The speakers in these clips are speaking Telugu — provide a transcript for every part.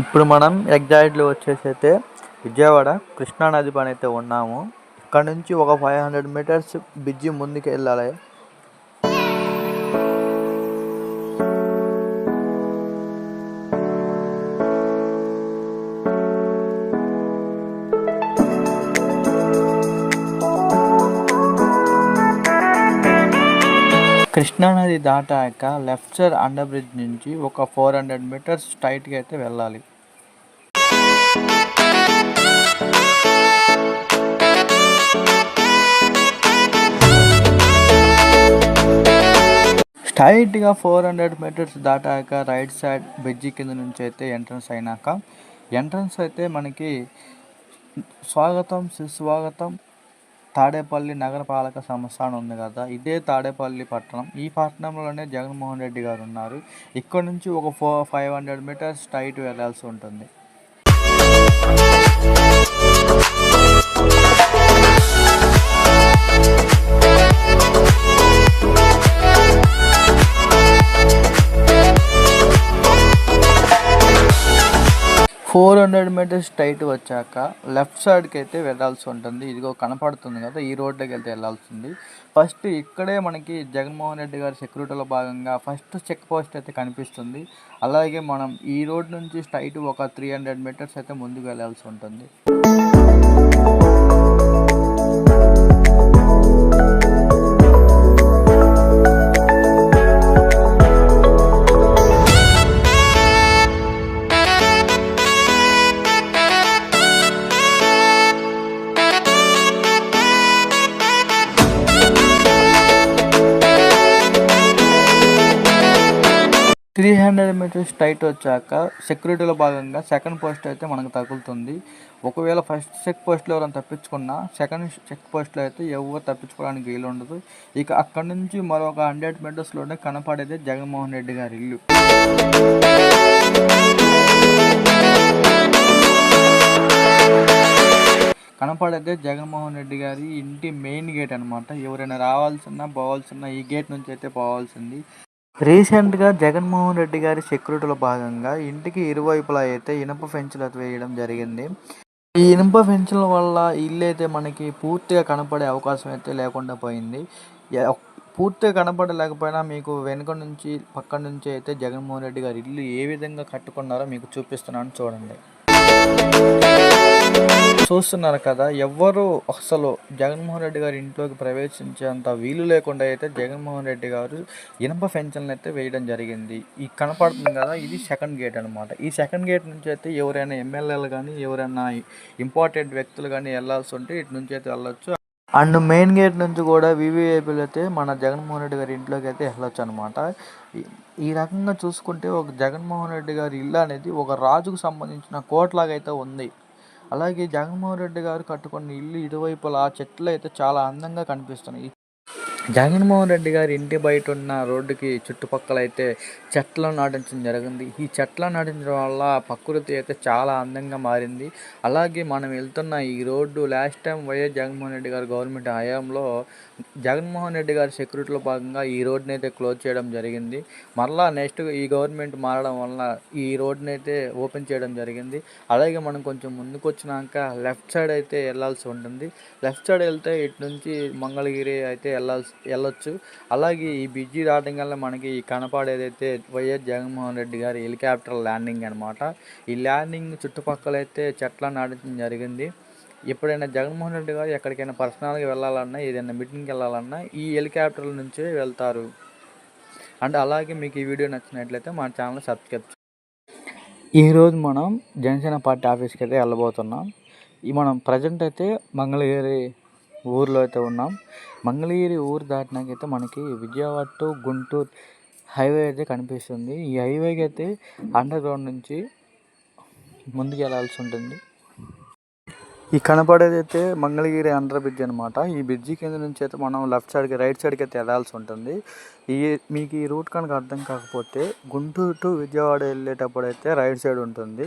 ఇప్పుడు మనం ఎగ్జాక్ట్లీ వచ్చేసి అయితే విజయవాడ కృష్ణా నది పైన అయితే ఉన్నాము. ఇక్కడ నుంచి ఒక ఫైవ్ హండ్రెడ్ మీటర్స్ బ్రిడ్జి ముందుకు వెళ్ళాలి కృష్ణా నది దాటాక లెఫ్ట్ సైడ్ అండర్ బ్రిడ్జ్ నుంచి ఒక ఫోర్ హండ్రెడ్ మీటర్స్ స్ట్రైట్గా అయితే వెళ్ళాలి. స్ట్రైట్గా ఫోర్ హండ్రెడ్ మీటర్స్ దాటాక రైట్ సైడ్ బ్రిడ్జి కింద నుంచి అయితే ఎంట్రన్స్ అయినాక ఎంట్రన్స్ అయితే మనకి స్వాగతం సుస్వాగతం తాడేపల్లి నగరపాలక సంస్థ అని ఉంది కదా ఇదే తాడేపల్లి పట్టణం. ఈ పట్టణంలోనే జగన్మోహన్ రెడ్డి గారు ఉన్నారు. ఇక్కడ నుంచి ఒక four five hundred metres straight వెళ్ళాల్సి ఉంటుంది. ఫోర్ హండ్రెడ్ మీటర్స్ స్ట్రైట్ వచ్చాక లెఫ్ట్ సైడ్కి అయితే వెళ్ళాల్సి ఉంటుంది. ఇదిగో కనపడుతుంది కదా ఈ రోడ్లోకి వెళ్తే వెళ్ళాల్సింది. ఫస్ట్ ఇక్కడే మనకి జగన్మోహన్ రెడ్డి గారి సెక్యూరిటీలో భాగంగా ఫస్ట్ చెక్ పోస్ట్ అయితే కనిపిస్తుంది. అలాగే మనం ఈ రోడ్ నుంచి స్ట్రైట్ ఒక త్రీ హండ్రెడ్ మీటర్స్ అయితే ముందుకు వెళ్ళాల్సి ఉంటుంది. త్రీ హండ్రెడ్ మీటర్స్ టైట్ వచ్చాక సెక్యూరిటీలో భాగంగా సెకండ్ పోస్ట్ అయితే మనకు తగులుతుంది. ఒకవేళ ఫస్ట్ చెక్ పోస్ట్లో ఎవరైనా తప్పించుకున్నా సెకండ్ చెక్ పోస్ట్లో అయితే ఎవరు తప్పించుకోవడానికి వీలు ఉండదు. ఇక అక్కడి నుంచి మరొక హండ్రెడ్ మీటర్స్లోనే కనపడేది జగన్మోహన్ రెడ్డి గారి ఇల్లు. కనపడేదే జగన్మోహన్ రెడ్డి గారి ఇంటి మెయిన్ గేట్ అనమాట ఎవరైనా రావాల్సిన పోవాల్సిన ఈ గేట్ నుంచి అయితే పోవాల్సింది. రీసెంట్గా జగన్మోహన్ రెడ్డి గారి సెక్యూరిటీలో భాగంగా ఇంటికి ఇరువైపులా అయితే ఇనుప ఫెన్సులు వేయడం జరిగింది. ఈ ఇనుప ఫెన్సుల వల్ల ఇల్లు అయితే మనకి పూర్తిగా కనపడే అవకాశం అయితే లేకుండా పోయింది. పూర్తిగా కనపడలేకపోయినా మీకు వెనుక నుంచి పక్క నుంచి అయితే జగన్మోహన్ రెడ్డి గారి ఇల్లు ఏ విధంగా కట్టుకున్నారో మీకు చూపిస్తున్నాను చూడండి. చూస్తున్నారు కదా ఎవ్వరు అసలు జగన్మోహన్ రెడ్డి గారి ఇంట్లోకి ప్రవేశించేంత వీలు లేకుండా అయితే జగన్మోహన్ రెడ్డి గారు ఇనుప ఫెన్షన్లు అయితే వేయడం జరిగింది. ఈ కనపడుతుంది కదా ఇది సెకండ్ గేట్ అనమాట ఈ సెకండ్ గేట్ నుంచి అయితే ఎవరైనా ఎమ్మెల్యేలు కానీ ఎవరైనా ఇంపార్టెంట్ వ్యక్తులు కానీ వెళ్ళాల్సి ఉంటే ఇటు నుంచి అయితే వెళ్ళొచ్చు. అండ్ మెయిన్ గేట్ నుంచి కూడా వివిఐపీలు అయితే మన జగన్మోహన్ రెడ్డి గారి ఇంట్లోకి అయితే వెళ్ళొచ్చు అనమాట ఈ రకంగా చూసుకుంటే ఒక జగన్మోహన్ రెడ్డి గారి ఇల్లు అనేది ఒక రాజుకు సంబంధించిన కోట్లాగైతే అయితే ఉంది. అలాగే జగన్మోహన్ రెడ్డి గారు కట్టుకున్న ఇల్లు ఇరువైపులా చెట్లు అయితే చాలా అందంగా కనిపిస్తున్నాయి. జగన్మోహన్ రెడ్డి గారి ఇంటి బయట ఉన్న రోడ్డుకి చుట్టుపక్కల అయితే చెట్లను నాటించడం జరిగింది. ఈ చెట్లను నాటించడం వల్ల ప్రకృతి అయితే చాలా అందంగా మారింది. అలాగే మనం వెళ్తున్న ఈ road last time YS Jaganmohan Reddy garu government హయాంలో జగన్మోహన్ రెడ్డి గారి సెక్యూరిటీలో భాగంగా ఈ రోడ్ని అయితే క్లోజ్ చేయడం జరిగింది. మరలా నెక్స్ట్ ఈ గవర్నమెంట్ మారడం వల్ల ఈ రోడ్ని అయితే ఓపెన్ చేయడం జరిగింది. అలాగే మనం కొంచెం ముందుకు వచ్చినాక లెఫ్ట్ సైడ్ అయితే వెళ్ళాల్సి ఉంటుంది. లెఫ్ట్ సైడ్ వెళ్తే ఇటు నుంచి మంగళగిరి అయితే వెళ్ళాల్సి వెళ్ళొచ్చు. అలాగే ఈ బిజీ రావడం వల్ల మనకి ఈ కనపడేదైతే వైఎస్ జగన్మోహన్ రెడ్డి గారి హెలికాప్టర్ ల్యాండింగ్ అనమాట ఈ ల్యాండింగ్ చుట్టుపక్కల అయితే చెట్ల నాటించడం జరిగింది. ఎప్పుడైనా జగన్మోహన్ రెడ్డి గారు ఎక్కడికైనా పర్సనల్గా వెళ్ళాలన్నా ఏదైనా మీటింగ్కి వెళ్ళాలన్నా ఈ హెలికాప్టర్ల నుంచే వెళ్తారు. అండ్ అలాగే మీకు ఈ వీడియో నచ్చినట్లయితే మా ఛానల్ సబ్స్క్రైబ్ ఈరోజు మనం జనసేన పార్టీ ఆఫీస్కి అయితే వెళ్ళబోతున్నాం. ఈ మనం ప్రజెంట్ అయితే మంగళగిరి ఊర్లో అయితే ఉన్నాం. మంగళగిరి ఊరు దాటినాకైతే మనకి విజయవాడ టు గుంటూరు హైవే అయితే కనిపిస్తుంది. ఈ హైవేకి అయితే అండర్ గ్రౌండ్ నుంచి ముందుకు వెళ్ళాల్సి ఉంటుంది. ఈ కనపడేది అయితే మంగళగిరి అండర్ బ్రిడ్జ్ అనమాట ఈ బ్రిడ్జి కింద నుంచి అయితే మనం లెఫ్ట్ సైడ్కి రైట్ సైడ్కి అయితే వెళ్ళాల్సి ఉంటుంది. ఈ మీకు ఈ రూట్ కనుక అర్థం కాకపోతే గుంటూరు టు విజయవాడ వెళ్ళేటప్పుడు అయితే రైట్ సైడ్ ఉంటుంది.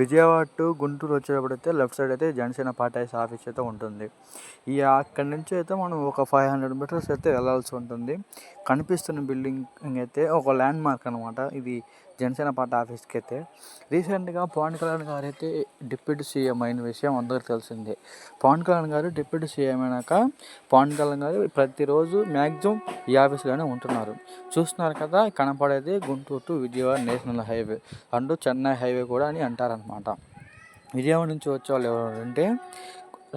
విజయవాడ టు గుంటూరు వచ్చేటప్పుడు అయితే లెఫ్ట్ సైడ్ అయితే జనసేన పార్టీ ఆఫీస్ అయితే ఉంటుంది. ఈ అక్కడి నుంచి అయితే మనం ఒక ఫైవ్ హండ్రెడ్ మీటర్స్ అయితే వెళ్ళాల్సి ఉంటుంది. కనిపిస్తున్న బిల్డింగ్ అయితే ఒక ల్యాండ్ మార్క్ అనమాట ఇది జనసేన పార్టీ ఆఫీస్కి అయితే రీసెంట్గా పవన్ కళ్యాణ్ గారు అయితే డిప్యూటీ సీఎం అయిన విషయం అందరికీ తెలిసిందే. పవన్ కళ్యాణ్ గారు డిప్యూటీ సీఎం అయినాక పవన్ కళ్యాణ్ గారు ప్రతిరోజు మ్యాక్సిమం ఈ ఆఫీస్లోనే ఉంటున్నారు. చూస్తున్నారు కదా కనపడేది Guntur to Vijayawada national highway and Chennai highway కూడా అని అంటారనమాట విజయవాడ నుంచి వచ్చే వాళ్ళు ఎవరంటే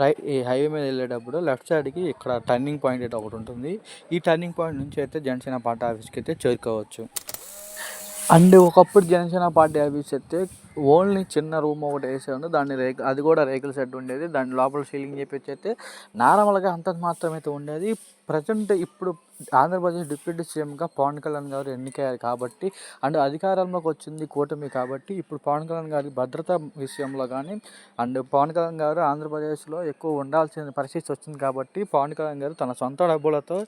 రై ఈ హైవే మీద వెళ్ళేటప్పుడు లెఫ్ట్ సైడ్కి ఇక్కడ టర్నింగ్ పాయింట్ అయితే ఒకటి ఉంటుంది. ఈ టర్నింగ్ పాయింట్ నుంచి అయితే జనసేన పార్టీ ఆఫీస్కి అయితే చేరుకోవచ్చు. అండ్ ఒకప్పుడు జనసేన పార్టీ ఆఫీస్ అయితే ఓన్లీ చిన్న రూమ్ ఒకటి వేసాను దాన్ని రేకు అది కూడా రేకుల సెట్ ఉండేది. దాని లోపల సీలింగ్ చేపించి అయితే నార్మల్గా అంత మాత్రమే అయితే ఉండేది. ప్రజెంట్ ఇప్పుడు ఆంధ్రప్రదేశ్ డిప్యూటీ సీఎంగా పవన్ కళ్యాణ్ గారు ఎన్నికయ్యారు కాబట్టి అండ్ అధికారంలోకి వచ్చింది కూటమి కాబట్టి ఇప్పుడు పవన్ కళ్యాణ్ గారి భద్రత విషయంలో కానీ అండ్ పవన్ కళ్యాణ్ గారు ఆంధ్రప్రదేశ్లో ఎక్కువ ఉండాల్సిన పరిస్థితి వచ్చింది కాబట్టి పవన్ కళ్యాణ్ గారు తన సొంత డబ్బులతో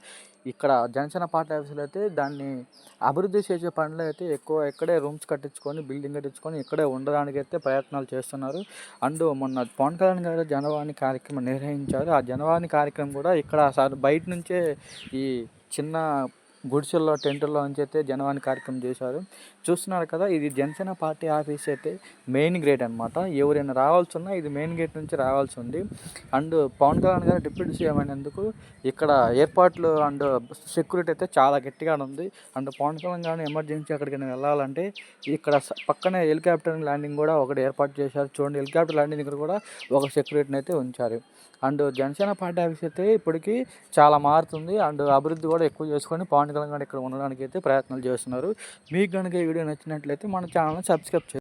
ఇక్కడ జనసేన పార్టీ ఆఫీసులు అయితే దాన్ని అభివృద్ధి చేసే పనులు అయితే ఎక్కువ ఇక్కడే రూమ్స్ కట్టించుకొని బిల్డింగ్ కట్టించుకొని ఇక్కడే ఉండడానికైతే ప్రయత్నాలు చేస్తున్నారు. అండ్ మొన్న పవన్ కళ్యాణ్ గారు జనవాణి కార్యక్రమం నిర్వహించారు. ఆ జనవాణి కార్యక్రమం కూడా ఇక్కడ సార్ బయట నుంచే ఈ చిన్న గుడిసెల్లో టెంట్లో నుంచి అయితే జనవాణి కార్యక్రమం చేశారు. చూస్తున్నారు కదా ఇది జనసేన పార్టీ ఆఫీస్ అయితే మెయిన్ గేట్ అనమాట ఎవరైనా రావాల్సి ఉన్నా ఇది మెయిన్ గేట్ నుంచి రావాల్సి ఉంది. అండ్ పవన్ కళ్యాణ్ గారు డిప్యూటీ సీఎం అయినందుకు ఇక్కడ ఏర్పాట్లు అండ్ సెక్యూరిటీ అయితే చాలా గట్టిగా ఉంది. అండ్ పవన్ కళ్యాణ్ గారిని ఎమర్జెన్సీ అక్కడికి వెళ్ళాలంటే ఇక్కడ పక్కనే హెలికాప్టర్ ల్యాండింగ్ కూడా ఒకటి ఏర్పాటు చేశారు. చూడండి హెలికాప్టర్ ల్యాండింగ్ దగ్గర కూడా ఒక సెక్యూరిటీని అయితే ఉంచారు. అండ్ జనసేన పార్టీ ఆఫీస్ అయితే ఇప్పటికీ చాలా మారుతుంది. అండ్ అభివృద్ధి కూడా ఎక్కువ చేసుకొని పవన్ కళ్యాణ్ ఇక్కడ ఉండడానికి అయితే ప్రయత్నాలు చేస్తున్నారు. మీకు కనుక ఈ వీడియో నచ్చినట్లయితే మన ఛానల్ని సబ్స్క్రైబ్ చేయండి.